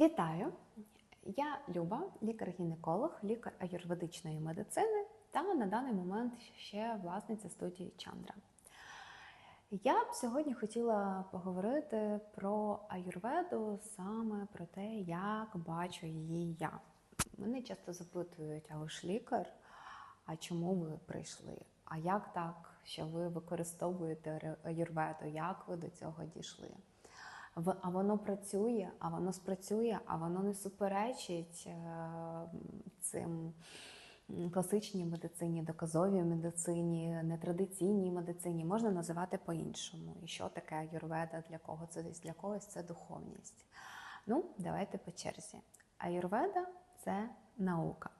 Вітаю! Я Люба, лікар-гінеколог, лікар аюрведичної медицини та на даний момент ще власниця студії Чандра. Я б сьогодні хотіла поговорити про аюрведу, саме про те, як бачу її я. Мене часто запитують, а ви ж лікар, а чому ви прийшли? А як так, що ви використовуєте аюрведу? Як ви до цього дійшли? А воно працює, а воно спрацює, а воно не суперечить е, цим класичній медицині, доказовій медицині, нетрадиційній медицині, можна називати по-іншому. І що таке аюрведа, для кого це для когось це духовність. Ну, давайте по черзі. Аюрведа це наука.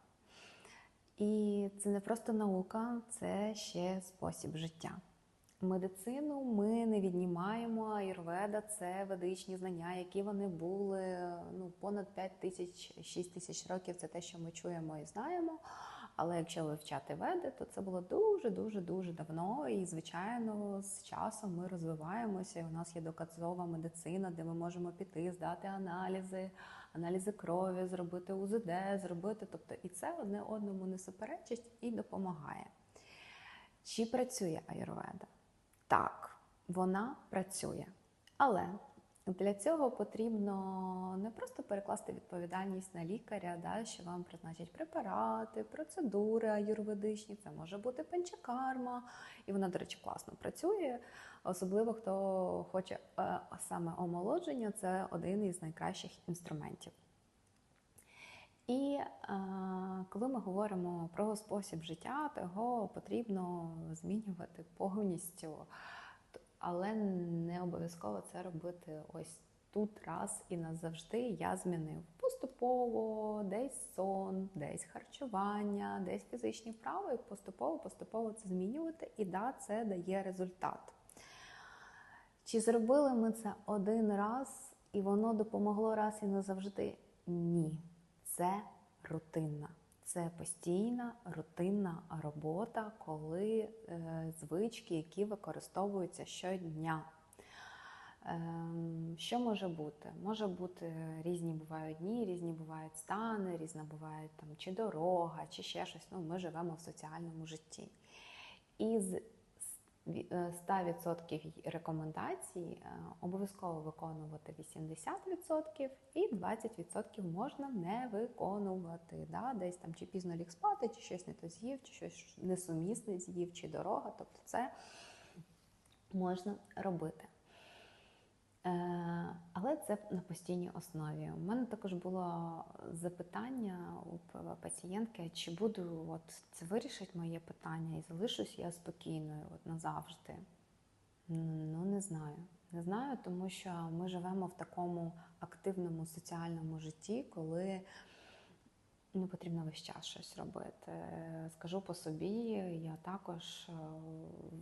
І це не просто наука, це ще спосіб життя. Медицину ми не віднімаємо. Аюрведа це ведичні знання, які вони були ну, понад 5 тисяч, 6 тисяч років. Це те, що ми чуємо і знаємо. Але якщо вивчати веди, то це було дуже-дуже дуже давно. І, звичайно, з часом ми розвиваємося. і У нас є доказова медицина, де ми можемо піти, здати аналізи, аналізи крові, зробити УЗД, зробити. Тобто, і це одне одному не суперечить і допомагає. Чи працює аюрведа? Так, вона працює. Але для цього потрібно не просто перекласти відповідальність на лікаря, да, що вам призначать препарати, процедури аюрведичні, це може бути панчакарма, і вона, до речі, класно працює. Особливо хто хоче е, саме омолодження, це один із найкращих інструментів. І е, коли ми говоримо про спосіб життя, то його потрібно змінювати повністю, але не обов'язково це робити ось тут раз і назавжди. Я змінив поступово, десь сон, десь харчування, десь фізичні вправи, поступово-поступово це змінювати, і да, це дає результат. Чи зробили ми це один раз, і воно допомогло раз і назавжди? Ні це рутинна. Це постійна рутинна робота, коли е, звички, які використовуються щодня. Е, що може бути? Може бути різні бувають дні, різні бувають стани, різна буває там чи дорога, чи ще щось. Ну, Ми живемо в соціальному житті. І з 100% е, рекомендацій е, обов'язково виконувати 80% і 20% можна не виконувати. Да? Десь там чи пізно ліг спати, чи щось не то з'їв, чи щось несумісне з'їв, чи дорога. Тобто це можна робити. Е, але це на постійній основі. У мене також було запитання у пацієнтки, чи буду от це вирішить моє питання і залишусь я спокійною от назавжди. Ну, не знаю. Не знаю, тому що ми живемо в такому активному соціальному житті, коли не потрібно весь час щось робити. Скажу по собі, я також е,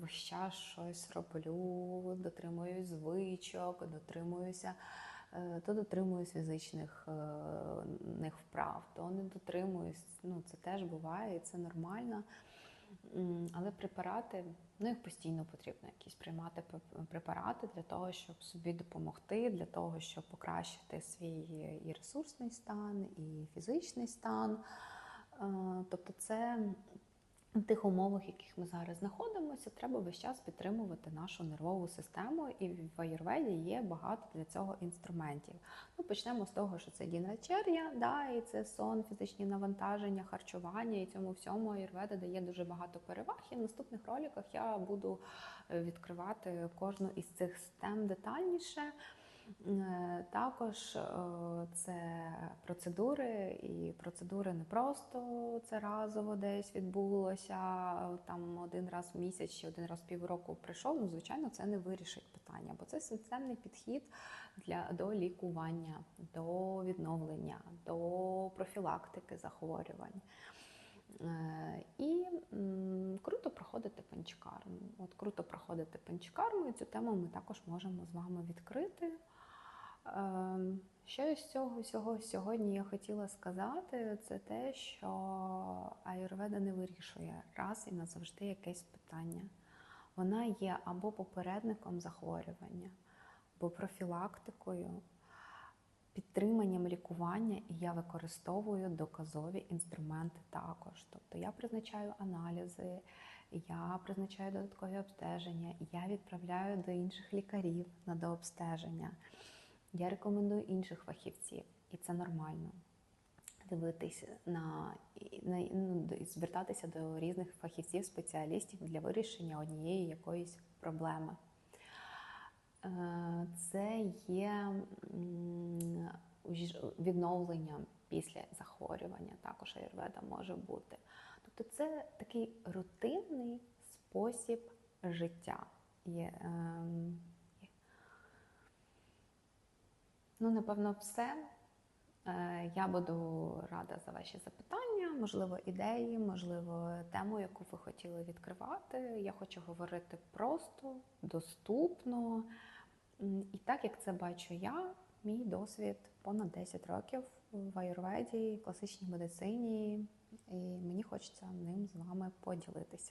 весь час щось роблю, дотримуюсь звичок, дотримуюся, то дотримуюсь фізичних е, вправ, то не дотримуюсь. Ну, Це теж буває, і це нормально. Але препарати, ну їх постійно потрібно якісь приймати препарати для того, щоб собі допомогти, для того, щоб покращити свій і ресурсний стан, і фізичний стан. Е, тобто, це тих умовах, в яких ми зараз знаходимося, треба весь час підтримувати нашу нервову систему, і в аюрведі є багато для цього інструментів. Ну, Почнемо з того, що це діначер'я, да, і це сон, фізичні навантаження, харчування і цьому всьому аюрведа дає дуже багато переваг. І в наступних роликах я буду е, відкривати кожну із цих систем детальніше. Е, також е, це процедури, і процедури не просто це разово десь відбулося там один раз в місяць чи один раз в півроку прийшов. Ну, звичайно, це не вирішить питання, бо це системний підхід для до лікування, до відновлення, до профілактики захворювань. Е, і круто проходити панчкарму. От круто проходити панчкарму, і цю тему ми також можемо з вами відкрити. Ем, що із цього всього сьогодні я хотіла сказати, це те, що аюрведа не вирішує раз і назавжди якесь питання. Вона є або попередником захворювання, або профілактикою, підтриманням лікування і я використовую доказові інструменти також. Тобто я призначаю аналізи, я призначаю додаткові обстеження, я відправляю до інших лікарів на дообстеження. Я рекомендую інших фахівців, і це нормально. Дивитися на, на ну, звертатися до різних фахівців, спеціалістів для вирішення однієї якоїсь проблеми. Е, Це є відновлення після захворювання, також аюрведа може бути. Тобто це такий рутинний спосіб життя. Є, Ну, напевно, все. Е, Я буду рада за ваші запитання, можливо, ідеї, можливо, тему, яку ви хотіли відкривати. Я хочу говорити просто, доступно. І так як це бачу я, мій досвід понад 10 років в аюрведі, класичній медицині, і мені хочеться ним з вами поділитися.